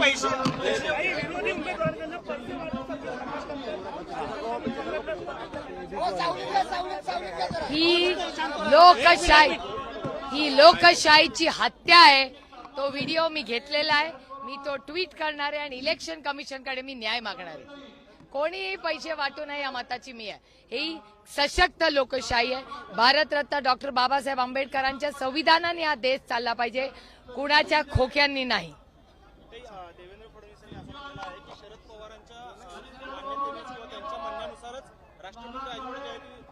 पैसे. ही लोकशाही ही लोकशाहीची हत्या आहे. तो व्हिडिओ मी घेतलेला आहे. मी तो ट्विट करणार आहे आणि इलेक्शन कमिशनकडे मी न्याय मागणार आहे. कोणीही पैसे वाटू नये या मताची मी आहे. ही सशक्त लोकशाही आहे. भारतरत्न डॉक्टर बाबासाहेब आंबेडकरांच्या संविधानाने हा देश चालला पाहिजे. कुणाच्या खोक्यांनी नाही. ते, देवेंद्र फडणवीस यांनी असं आहे की शरद पवारांच्या अं, मान्यतेनेच किंवा त्यांच्या म्हणण्यानुसारच राष्ट्रपती राजवट जी आहे ती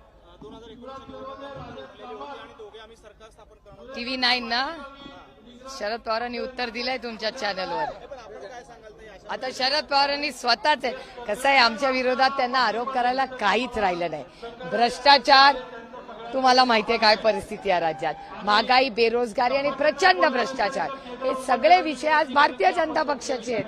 दोन हजार एकोणीसच्या निवडणुकीत जिंकलेली होती आणि दोघे आम्ही सरकार स्थापन करणार आहोत. टीव्ही नाईन ना? शरद पवारांनी उत्तर दिलंय तुमच्या चॅनलवर आता शरद पवारांनी स्वतःच कसं आहे आमच्या विरोधात त्यांना आरोप करायला काहीच राहिलं नाही. भ्रष्टाचार तुम्हाला माहिती आहे काय परिस्थिती आहे राज्यात. महागाई बेरोजगारी आणि प्रचंड भ्रष्टाचार. हे सगळे विषय आज भारतीय जनता पक्षाचे आहेत.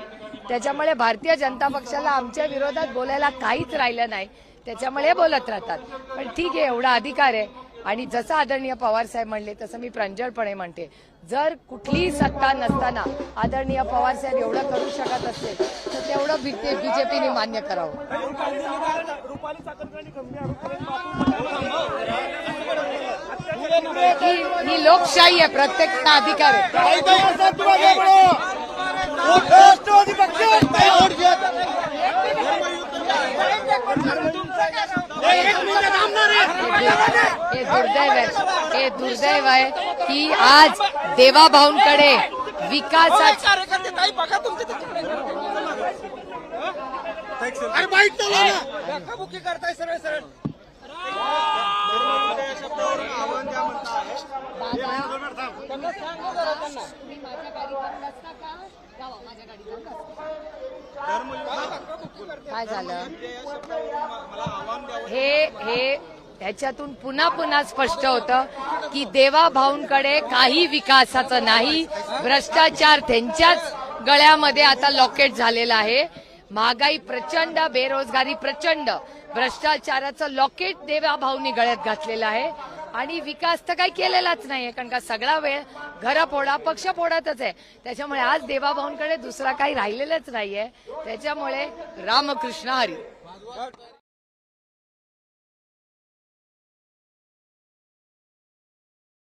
त्याच्यामुळे भारतीय जनता पक्षाला आमच्या विरोधात बोलायला काहीच राहिलं नाही. त्याच्यामुळे बोलत राहतात. पण ठीक आहे एवढा अधिकार आहे. आणि जसं आदरणीय पवार साहेब म्हणले तसं मी प्रांजळपणे म्हणते. जर कुठलीही सत्ता नसताना आदरणीय पवार साहेब एवढं करू शकत असतील तर तेवढं बीजेपीने मान्य करावं. ही ही लोकशाही आहे प्रत्येकाला अधिकार आहे. हे दुर्दैव आहे. हे दुर्दैव आहे की आज देवाभाऊंकडे विकासाचा कार्यकर्ते अरे बाईट करताय सरळ सरळ. काय झालं? हे हे ह्याच्यातून पुन्हा पुन्हा स्पष्ट होतं की देवा भाऊंकडे काही विकासाचं नाही. भ्रष्टाचार त्यांच्याच गळ्यामध्ये आता लॉकेट झालेला आहे. महागाई प्रचंड बेरोजगारी प्रचंड. भ्रष्टाचाराचं लॉकेट देवा भाऊनी गळ्यात घातलेलं आहे. आणि विकास तर काही केलेलाच नाहीये कारण का सगळा वेळ घर फोडा पक्ष फोडातच आहे. त्याच्यामुळे आज देवाभाऊंकडे दुसरा काही राहिलेलंच नाहीये. त्याच्यामुळे रामकृष्ण हरी.